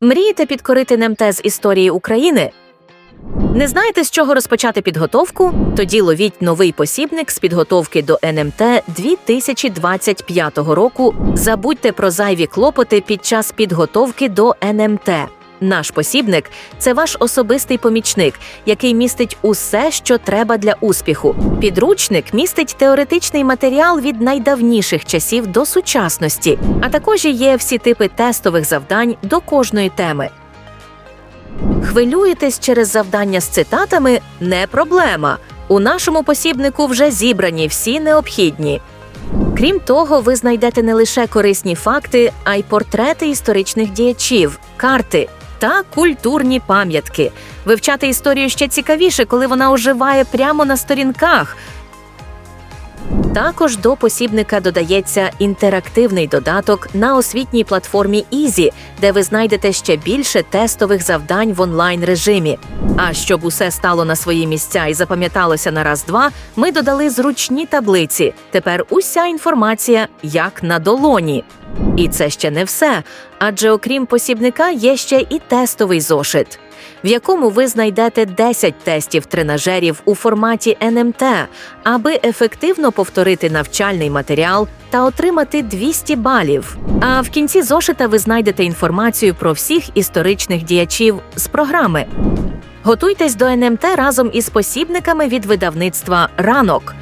Мрієте підкорити НМТ з історії України? Не знаєте, з чого розпочати підготовку? Тоді ловіть новий посібник з підготовки до НМТ 2025 року. Забудьте про зайві клопоти під час підготовки до НМТ. Наш посібник це ваш особистий помічник, який містить усе, що треба для успіху. Підручник містить теоретичний матеріал від найдавніших часів до сучасності, а також є всі типи тестових завдань до кожної теми. Хвилюєтесь через завдання з цитатами не проблема. У нашому посібнику вже зібрані всі необхідні. Крім того, ви знайдете не лише корисні факти, а й портрети історичних діячів, карти та культурні пам'ятки. Вивчати історію ще цікавіше, коли вона оживає прямо на сторінках. Також до посібника додається інтерактивний додаток на освітній платформі Easy, де ви знайдете ще більше тестових завдань в онлайн режимі. А щоб усе стало на свої місця і запам'яталося на раз-два, ми додали зручні таблиці. Тепер уся інформація як на долоні. І це ще не все, адже окрім посібника є ще і тестовий зошит, в якому ви знайдете 10 тестів тренажерів у форматі НМТ, аби ефективно повторити навчальний матеріал та отримати 200 балів. А в кінці зошита ви знайдете інформацію про всіх історичних діячів з програми. Готуйтесь до НМТ разом із посібниками від видавництва Ранок.